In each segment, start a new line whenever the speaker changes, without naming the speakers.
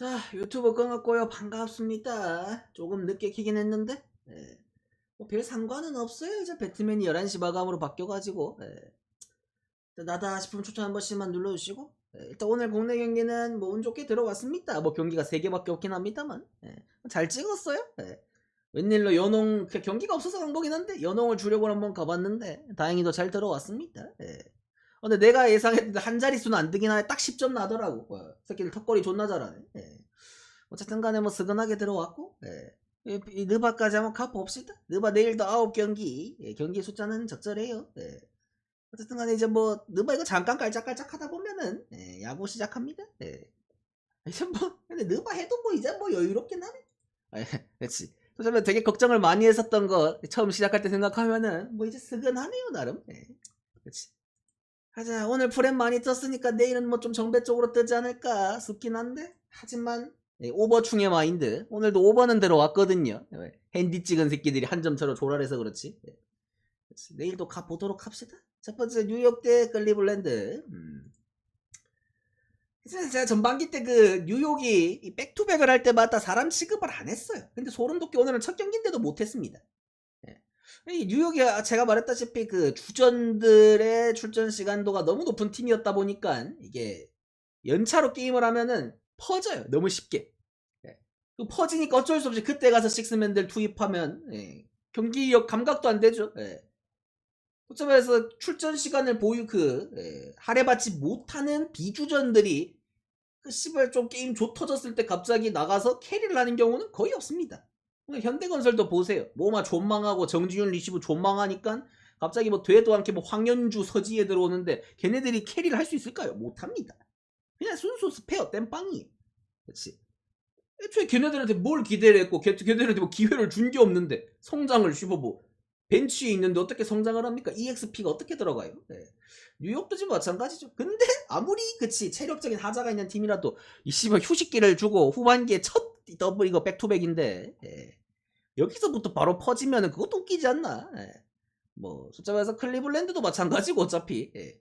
자, 유튜브 끊었고요. 반갑습니다. 조금 늦게 키긴 했는데, 예. 뭐별 상관은 없어요. 이제 배트맨이 11시 마감으로 바뀌어가지고, 예. 일단 나다 싶으면 추천 한 번씩만 눌러주시고, 예, 일단 오늘 국내 경기는 뭐 운 좋게 들어갔습니다. 뭐 경기가 3개밖에 없긴 합니다만, 예. 잘 찍었어요. 예. 웬일로 연홍, 그 경기가 없어서 간 거긴 한데, 연홍을 주려고 한번 가봤는데, 다행히도 잘 들어왔습니다. 예. 어, 근데 내가 예상했는데 한 자릿수는 안 되긴 하네. 딱 10점 나더라고. 와, 새끼들 턱걸이 존나 잘하네. 예. 어쨌든 간에 뭐 스근하게 들어왔고, 예. 이, 이 느바까지 한번 가봅시다. 느바 내일도 9경기. 예, 경기 숫자는 적절해요. 예. 어쨌든 간에 이제 뭐, 느바 이거 잠깐 깔짝깔짝 하다 보면은, 예, 야구 시작합니다. 예. 이제 뭐, 근데 느바 해도 뭐 이제 뭐 여유롭긴 하네. 예, 그렇지. 그러면 되게 걱정을 많이 했었던 거 처음 시작할 때 생각하면은 뭐 이제 스근하네요 나름. 예. 그렇지. 가자 오늘 프렘 많이 떴으니까 내일은 뭐 좀 정배 쪽으로 뜨지 않을까? 싶긴 한데? 하지만 예, 오버충의 마인드. 오늘도 오버는 들어왔거든요. 예, 핸디 찍은 새끼들이 한 점 차로 조랄해서 그렇지. 예. 그렇지. 내일도 가보도록 합시다. 첫 번째 뉴욕 대 클리블랜드. 음. 제가 전반기 때 그 뉴욕이 이 백투백을 할 때마다 사람 취급을 안 했어요. 근데 소름 돋게 오늘은 첫 경기인데도 못했습니다. 이 뉴욕이 아, 제가 말했다시피 그 주전들의 출전 시간도가 너무 높은 팀이었다 보니까 이게 연차로 게임을 하면은 퍼져요 너무 쉽게 예. 그 퍼지니까 어쩔 수 없이 그때 가서 식스맨들 투입하면 예. 경기력 감각도 안 되죠 예. 어쩌면서 출전 시간을 보유 그 예. 할애받지 못하는 비주전들이 그 씨발 좀 게임 좋 터졌을 때 갑자기 나가서 캐리를 하는 경우는 거의 없습니다 현대건설도 보세요. 뭐마 존망하고 정지윤 리시브 존망하니까 갑자기 뭐 되도 않게 뭐 황현주 서지에 들어오는데 걔네들이 캐리를 할 수 있을까요? 못합니다. 그냥 순수 스페어 땜빵이에요. 그렇지. 애초에 걔네들한테 뭘 기대를 했고 걔, 걔네들한테 뭐 기회를 준 게 없는데 성장을 슈퍼보 벤치에 있는데 어떻게 성장을 합니까? EXP가 어떻게 들어가요? 네. 뉴욕도 지금 마찬가지죠. 근데 아무리 그치 체력적인 하자가 있는 팀이라도 이 씨발 휴식기를 주고 후반기에 첫 더블 이거 백투백인데 예. 여기서부터 바로 퍼지면 그것도 웃기지 않나? 예. 뭐 숫자 말해서 클리블랜드도 마찬가지고 어차피 예.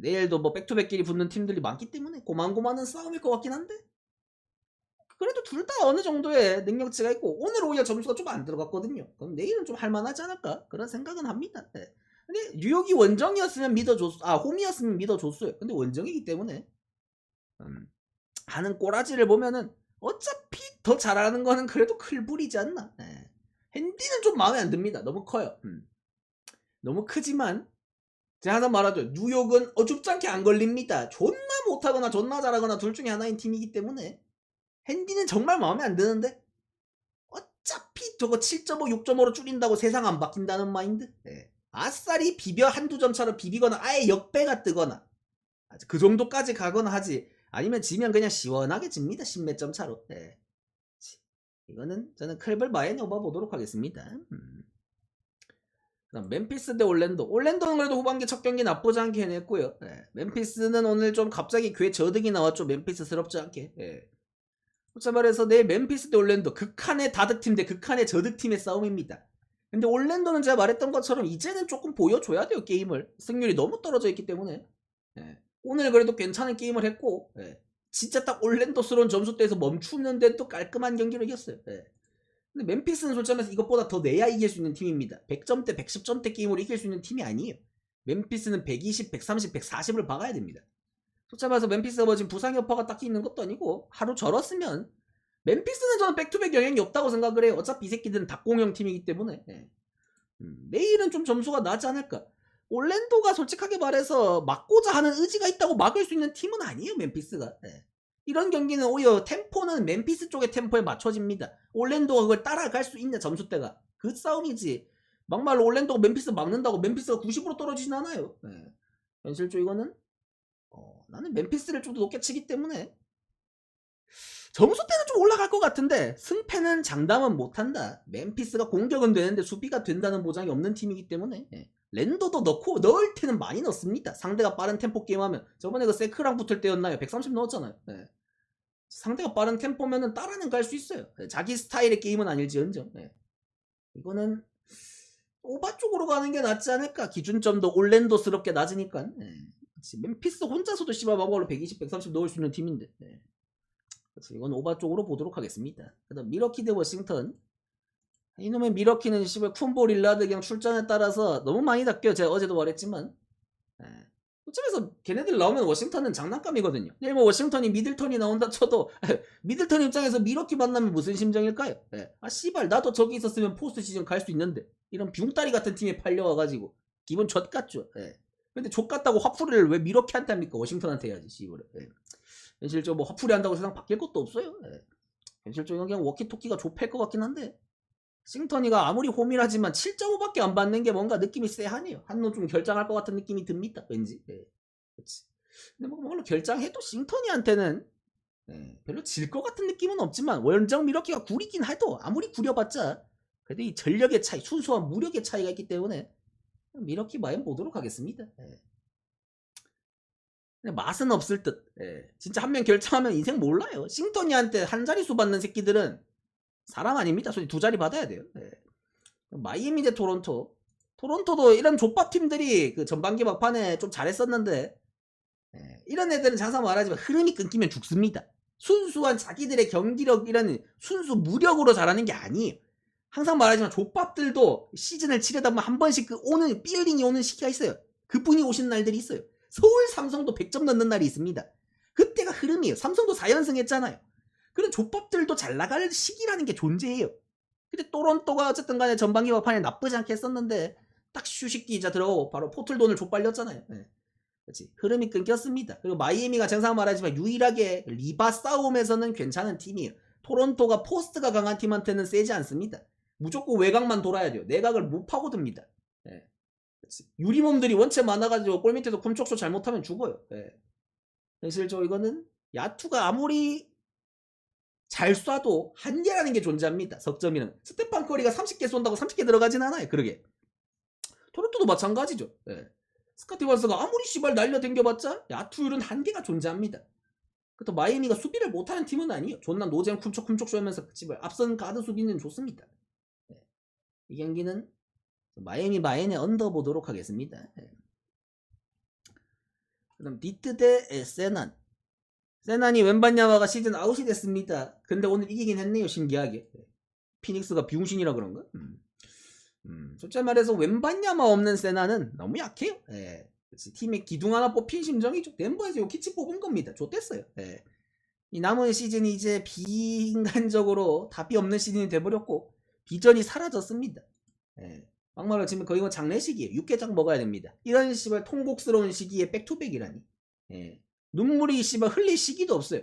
내일도 뭐 백투백끼리 붙는 팀들이 많기 때문에 고만고만한 싸움일 것 같긴 한데 그래도 둘 다 어느 정도의 능력치가 있고 오늘 오히려 점수가 좀 안 들어갔거든요. 그럼 내일은 좀 할만하지 않을까 그런 생각은 합니다. 예. 근데 뉴욕이 원정이었으면 믿어줬 아 홈이었으면 믿어줬어요. 근데 원정이기 때문에 음, 하는 꼬라지를 보면은 어차피 더 잘하는 거는 그래도 클불이지 않나. 예. 핸디는 좀 마음에 안 듭니다. 너무 커요. 음. 너무 크지만 제가 하나 말하죠. 뉴욕은 어줍지 않게 안 걸립니다. 존나 못하거나 존나 잘하거나 둘 중에 하나인 팀이기 때문에 핸디는 정말 마음에 안 드는데 어차피 저거 7.5, 6.5로 줄인다고 세상 안 바뀐다는 마인드. 예. 아싸리 비벼 한두 점 차로 비비거나 아예 역배가 뜨거나 그 정도까지 가거나 하지 아니면 지면 그냥 시원하게 집니다. 10몇 점 차로. 네. 이거는 저는 클벌 마에 넣어보도록 하겠습니다. 음. 그다음 멤피스 대 올랜도. 올랜도는 그래도 후반기 첫 경기 나쁘지 않게 해냈고요. 네. 멤피스는 오늘 좀 갑자기 괴 저득이 나왔죠. 멤피스스럽지 않게. 네. 자 말해서 내일 멤피스 대 올랜도 극한의 다득팀 대 극한의 저득팀의 싸움입니다. 근데 올랜도는 제가 말했던 것처럼 이제는 조금 보여줘야 돼요 게임을 승률이 너무 떨어져 있기 때문에 네. 오늘 그래도 괜찮은 게임을 했고 예. 진짜 딱 올랜도스러운 점수대에서 멈추는데 또 깔끔한 경기를 이겼어요. 예. 근데 멤피스는 솔직히 말해서 이것보다 더 내야 이길 수 있는 팀입니다. 100점대, 110점대 게임으로 이길 수 있는 팀이 아니에요. 멤피스는 120, 130, 140을 박아야 됩니다. 솔직히 말해서 멤피스가 뭐 지금 부상 여파가 딱히 있는 것도 아니고 하루 절었으면 멤피스는 저는 백투백 영향이 없다고 생각을 해요. 어차피 이 새끼들은 닭공형 팀이기 때문에 예. 음, 내일은 좀 점수가 나지 않을까. 올랜도가 솔직하게 말해서 막고자 하는 의지가 있다고 막을 수 있는 팀은 아니에요 멤피스가 네. 이런 경기는 오히려 템포는 멤피스 쪽의 템포에 맞춰집니다 올랜도가 그걸 따라갈 수 있냐 점수대가 그 싸움이지 막말로 올랜도가 멤피스 막는다고 멤피스가 90으로 떨어지진 않아요 네. 현실적으로 이거는 어, 나는 멤피스를 좀 더 높게 치기 때문에 점수 때는 좀 올라갈 것 같은데 승패는 장담은 못한다. 멤피스가 공격은 되는데 수비가 된다는 보장이 없는 팀이기 때문에 예. 랜더도 넣고 넣을 때는 많이 넣습니다. 상대가 빠른 템포 게임하면 저번에 그 세크랑 붙을 때였나요? 130 넣었잖아요. 네. 상대가 빠른 템포면은 따라는 갈 수 있어요. 네. 자기 스타일의 게임은 아닐지언정. 네. 이거는 오바 쪽으로 가는 게 낫지 않을까? 기준점도 올랜도스럽게 낮으니까. 네. 멤피스 혼자서도 씨발 마법으로 120, 130 넣을 수 있는 팀인데. 네. 그렇지. 이건 오바 쪽으로 보도록 하겠습니다. 그다음 미러키 대 워싱턴. 이놈의 미러키는 씨발 쿤보 릴라드 그냥 출전에 따라서 너무 많이 닦여. 제가 어제도 말했지만. 예. 어쩌면서 걔네들 나오면 워싱턴은 장난감이거든요. 내일 뭐 워싱턴이 미들턴이 나온다 쳐도 미들턴 입장에서 미러키 만나면 무슨 심정일까요? 예. 아 씨발 나도 저기 있었으면 포스트 시즌 갈 수 있는데 이런 뷰따리 같은 팀에 팔려와가지고 기분 젖 같죠. 예. 근데 족 같다고 화풀이를 왜 미러키한테 합니까? 워싱턴한테 해야지 씨발. 예. 현실적으로 뭐 화풀이 한다고 세상 바뀔 것도 없어요. 예. 현실적으로 그냥 워키토키가 좁힐 것 같긴 한데 싱턴이가 아무리 홈이라지만 7.5밖에 안 받는 게 뭔가 느낌이 쎄하네요. 한노 좀 결장할 것 같은 느낌이 듭니다. 왠지. 예. 그렇지. 근데 뭐 그걸로 결장해도 싱턴이한테는 예, 별로 질 것 같은 느낌은 없지만 원정 미러키가 구리긴 해도 아무리 구려봤자 그래도 이 전력의 차이, 순수한 무력의 차이가 있기 때문에 미러키 마연 보도록 하겠습니다. 예. 근데 맛은 없을 듯. 예. 진짜 한 명 결정하면 인생 몰라요. 싱턴이한테 한 자릿수 받는 새끼들은 사람 아닙니다. 솔직히 두 자리 받아야 돼요. 예. 마이애미 대 토론토. 토론토도 이런 족밥 팀들이 그 전반기 막판에 좀 잘했었는데 예, 이런 애들은 장사 말하지만 흐름이 끊기면 죽습니다. 순수한 자기들의 경기력 이런 순수 무력으로 잘하는 게 아니에요. 항상 말하지만 족밥들도 시즌을 치려다 보면 한 번씩 그 오는 빌링이 오는 시기가 있어요. 그분이 오신 날들이 있어요. 서울 삼성도 100점 넣는 날이 있습니다. 그때가 흐름이에요. 삼성도 4연승 했잖아요. 그런 족밥들도 잘 나갈 시기라는 게 존재해요. 근데 토론토가 어쨌든 간에 전반기 막판에 나쁘지 않게 했었는데 딱 휴식기 이자 들어가고 바로 포틀 돈을 족발렸잖아요. 예. 그렇지. 흐름이 끊겼습니다. 그리고 마이애미가 정상 말하지만 유일하게 리바 싸움에서는 괜찮은 팀이에요. 토론토가 포스트가 강한 팀한테는 세지 않습니다. 무조건 외곽만 돌아야 돼요. 내각을 못 파고듭니다. 예. 그렇지. 유리몸들이 원체 많아가지고 골 밑에서 쿰촉쇼 잘못하면 죽어요. 예. 현실적으로 이거는 야투가 아무리 잘 쏴도 한계라는 게 존재합니다. 석점이는 스테판 커리가 30개 쏜다고 30개 들어가진 않아요. 그러게. 토론토도 마찬가지죠. 예. 스카티 원스가 아무리 씨발 날려댕겨봤자 야투율은 한계가 존재합니다. 그렇다 마이애미가 수비를 못하는 팀은 아니에요. 존나 노잼 쿰촉쿰촉 쇼하면서 집을 앞선 가드 수비는 좋습니다. 예. 이 경기는 마이애미 마이앤에 언더 보도록 하겠습니다. 예. 그다음 디트 대 에, 세난. 세난이 웬반야마가 시즌 아웃이 됐습니다. 근데 오늘 이기긴 했네요. 신기하게. 예. 피닉스가 비웅신이라 그런가? 음. 음, 솔직히 말해서 웬반야마 없는 세나는 너무 약해요. 예. 그치. 팀의 기둥 하나 뽑힌 심정이죠. 덴버에서 요키치 뽑은 겁니다. 좋댔어요. 예. 이 남은 시즌이 이제 비인간적으로 답이 없는 시즌이 돼버렸고 비전이 사라졌습니다. 예. 막말로 치면 거의 뭐 장례식이에요. 육개장 먹어야 됩니다. 이런 씨발 통곡스러운 시기에 백투백이라니. 예. 눈물이 씨발 흘릴 시기도 없어요.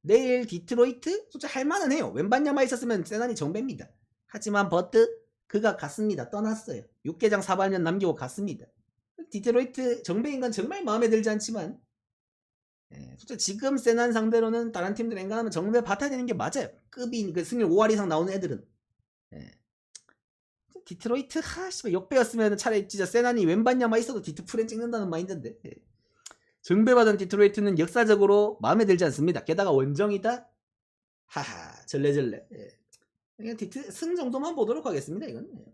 내일 디트로이트 솔직히 할만은 해요. 웬반야마 있었으면 세난이 정배입니다. 하지만 버트 그가 갔습니다. 떠났어요. 육개장 사발년 남기고 갔습니다. 디트로이트 정배인 건 정말 마음에 들지 않지만 예, 솔직히 지금 세난 상대로는 다른 팀들 엔간하면 정배 받아야 되는 게 맞아요. 급이 그 승률 5할 이상 나오는 애들은 예. 디트로이트 하 씨발 역배였으면 차라리 진짜 세난이 왼반야마 있어도 디트 프렌 찍는다는 마인드인데 예. 정배받은 디트로이트는 역사적으로 마음에 들지 않습니다. 게다가 원정이다 하하 절레절레 예. 그냥 디트 승 정도만 보도록 하겠습니다. 이건. 예.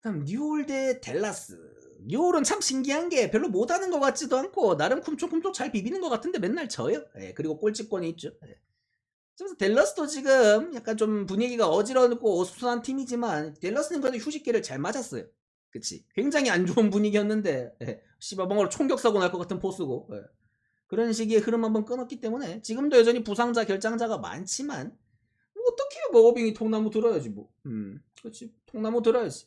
다음 뉴올 대 델라스. 뉴올은 참 신기한 게 별로 못하는 것 같지도 않고 나름 쿰촉쿰촉 잘 비비는 것 같은데 맨날 져요. 예, 그리고 꼴찌권이 있죠. 예. 그래서 델라스도 지금 약간 좀 분위기가 어지럽고 어수선한 팀이지만 델라스는 그래도 휴식기를 잘 맞았어요. 그치? 굉장히 안 좋은 분위기였는데 예. 씨발 뭔가 총격 사고 날 것 같은 포스고 예. 그런 식의 흐름 한번 끊었기 때문에 지금도 여전히 부상자 결장자가 많지만 뭐 어떻게 뭐 어빙이 통나무 들어야지 뭐. 음, 그렇지. 통나무 들어야지.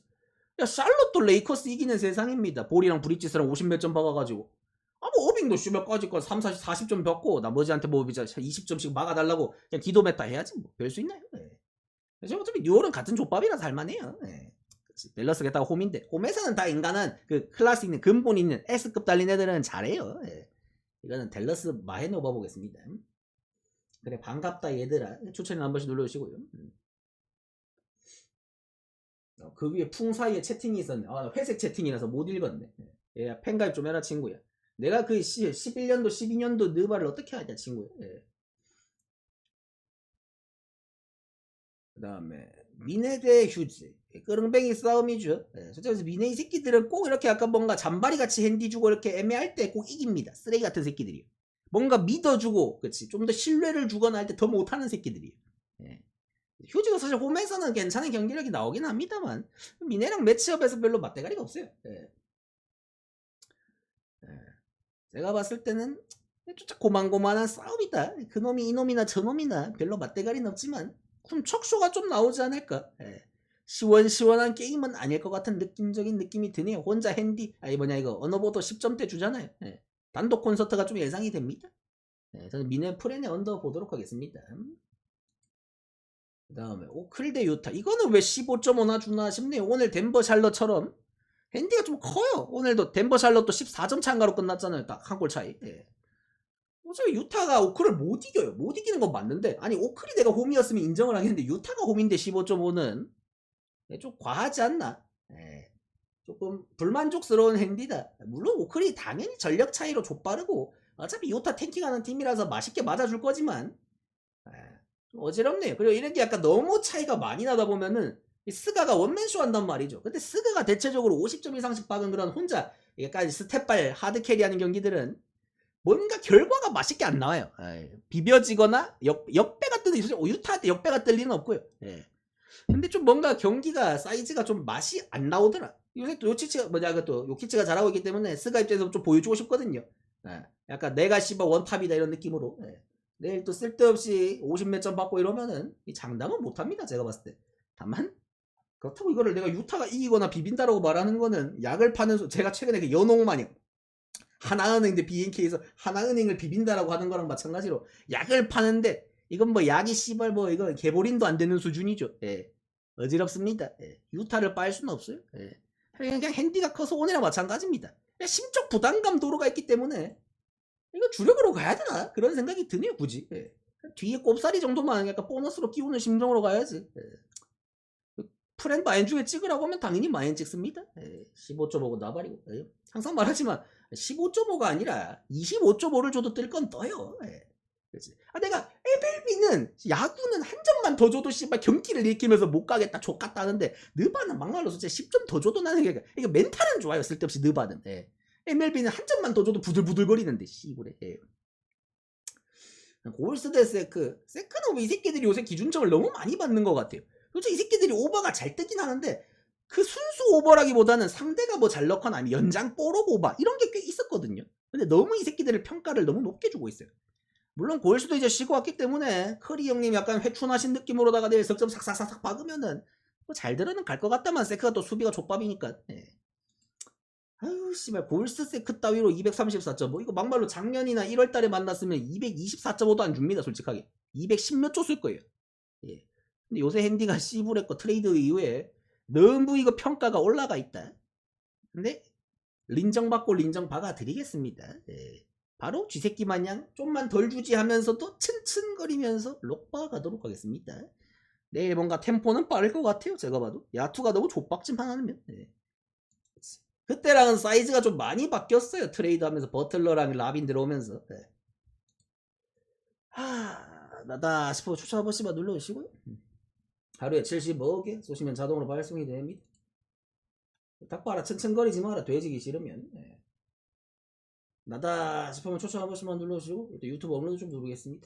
야 샬롯도 레이커스 이기는 세상입니다. 볼이랑 브릿지스랑 50몇 점 박아가지고. 아뭐 어빙도 슈몇까지건 3, 40, 40점 벽고 나머지한테 뭐 이제 20점씩 막아달라고 그냥 기도 맺다 해야지 뭐. 별 수 있나요? 예. 어차피 뉴올은 같은 족밥이라서 할만해요. 예. 그치. 밸런스 게다가 홈인데 홈에서는 다 인간은 그 클래스 있는 근본 있는 S급 달린 애들은 잘해요. 예. 이거는 델러스 마헨 오버보겠습니다. 그래 반갑다 얘들아 추천을 한 번씩 눌러주시고요. 음. 어, 그 위에 풍 사이에 채팅이 있었네. 아, 회색 채팅이라서 못 읽었네. 예, 팬가입 좀 해라 친구야. 내가 그 11년도 12년도 느바를 어떻게 하냐 친구야. 예. 그 다음에 미네 대 휴즈 끄릉뱅이 싸움이죠. 예, 솔직히 미네 이 새끼들은 꼭 이렇게 약간 뭔가 잔바리 같이 핸디 주고 이렇게 애매할 때 꼭 이깁니다. 쓰레기 같은 새끼들이요. 뭔가 믿어주고 그치 좀더 신뢰를 주거나 할 때 더 못하는 새끼들이에요. 예. 휴지가 사실 홈에서는 괜찮은 경기력이 나오긴 합니다만 미네랑 매치업에서 별로 맞대가리가 없어요. 예. 예. 제가 봤을 때는 진짜 고만고만한 싸움이다. 그놈이 이놈이나 저놈이나 별로 맞대가리는 없지만 쿵척쇼가 좀 나오지 않을까. 예. 시원시원한 게임은 아닐 것 같은 느낌적인 느낌이 드네요. 혼자 핸디 아니 뭐냐 이거 언어보도 10점대 주잖아요. 예. 단독 콘서트가 좀 예상이 됩니다. 예, 저는 미네 프렌의 언더 보도록 하겠습니다. 그 다음에 오클 대 유타 이거는 왜 15.5나 주나 싶네요. 오늘 덴버 샬럿처럼 핸디가 좀 커요. 오늘도 덴버 샬럿도 14점 차인가로 끝났잖아요. 딱 한 골 차이. 예. 어차피 유타가 오클을 못 이겨요. 못 이기는 건 맞는데 아니 오클이 내가 홈이었으면 인정을 하겠는데 유타가 홈인데 15.5는 예, 좀 과하지 않나? 예. 조금 불만족스러운 핸디다. 물론 오클이 당연히 전력 차이로 좁빠르고 어차피 유타 탱킹하는 팀이라서 맛있게 맞아줄 거지만 예, 좀 어지럽네요. 그리고 이런 게 약간 너무 차이가 많이 나다 보면은 이 스가가 원맨쇼 한단 말이죠. 근데 스가가 대체적으로 50점 이상씩 박은 그런 혼자 여기까지 스텝발 하드 캐리하는 경기들은 뭔가 결과가 맛있게 안 나와요. 예, 비벼지거나 역, 역배가 뜨는 유타한테 역배가 뜰 리는 없고요. 예. 근데 좀 뭔가 경기가 사이즈가 좀 맛이 안 나오더라. 요새 또 요치치가 뭐냐 그또 요키치가 잘하고 있기 때문에 스가 입장에서 좀 보여주고 싶거든요. 예. 약간 내가 씨발 원탑이다 이런 느낌으로. 예. 내일 또 쓸데없이 50몇 점 받고 이러면은 이 장담은 못합니다. 제가 봤을 때. 다만 그렇다고 이거를 내가 유타가 이기거나 비빈다라고 말하는 거는 약을 파는 소- 제가 최근에 그 연홍마냥 하나은행 대 BNK에서 하나은행을 비빈다라고 하는 거랑 마찬가지로 약을 파는데 이건 뭐 약이 씨발 뭐 이거 개보린도 안 되는 수준이죠. 예. 어지럽습니다. 예. 유타를 빨 수는 없어요. 예. 그냥 핸디가 커서 오늘이랑 마찬가지입니다. 심적 부담감 도로가 있기 때문에 이거 주력으로 가야 되나 그런 생각이 드네요 굳이. 예. 뒤에 꼽사리 정도만 약간 보너스로 끼우는 심정으로 가야지. 예. 프렌 마인 중에 찍으라고 하면 당연히 마인 찍습니다. 예. 15.5고 나발이고. 예. 항상 말하지만 15.5가 아니라 25.5를 줘도 뜰 건 떠요. 예. 그렇지. 아, 내가 MLB는 야구는 한 점만 더 줘도 씨발 경기를 일으키면서 못 가겠다 족같다 하는데 느바는 막말로 진짜 10점 더 줘도 나는 이게 이게 멘탈은 좋아요 쓸데없이 느바는 예. MLB는 한 점만 더 줘도 부들부들거리는데 씨부래 예. 골스 대 세크 세크는 왜 이 새끼들이 요새 기준점을 너무 많이 받는 것 같아요 솔직히 이 새끼들이 오버가 잘 뜨긴 하는데 그 순수 오버라기보다는 상대가 뭐 잘 넣거나 아니면 연장 뽀록 오버 이런 게 꽤 있었거든요 근데 너무 이 새끼들을 평가를 너무 높게 주고 있어요 물론 골수도 이제 쉬고 왔기 때문에 커리 형님 약간 회춘하신 느낌으로다가 내일 석점 삭삭삭삭 박으면은 뭐 잘 들어는 갈것 같다만 세크가 또 수비가 족밥이니까 예. 아유 씨발 골스 세크 따위로 234점 뭐 이거 막말로 작년이나 1월 달에 만났으면 224.5도 안 줍니다 솔직하게 210몇 줬을 거예요 예. 근데 요새 핸디가 씨부레 거 트레이드 이후에 너무 이거 평가가 올라가 있다 근데 린정받고 린정 박아 드리겠습니다 예. 바로 쥐새끼 마냥 좀만 덜 주지 하면서도 츤츤거리면서 록바 가도록 하겠습니다. 내일 뭔가 템포는 빠를 것 같아요. 제가 봐도. 야투가 너무 족박지만 하면. 네. 그때랑은 사이즈가 좀 많이 바뀌었어요. 트레이드 하면서 버틀러랑 라빈 들어오면서. 네. 하, 나다 싶어 추천 한 번씩만 눌러주시고요. 음. 하루에 75개 쏘시면 자동으로 발송이 됩니다. 딱 봐라 츤츤거리지 마라 돼지기 싫으면. 네. 나다 싶으면 추천 한 번씩만 눌러주시고 또 유튜브 업로드 좀 누르겠습니다.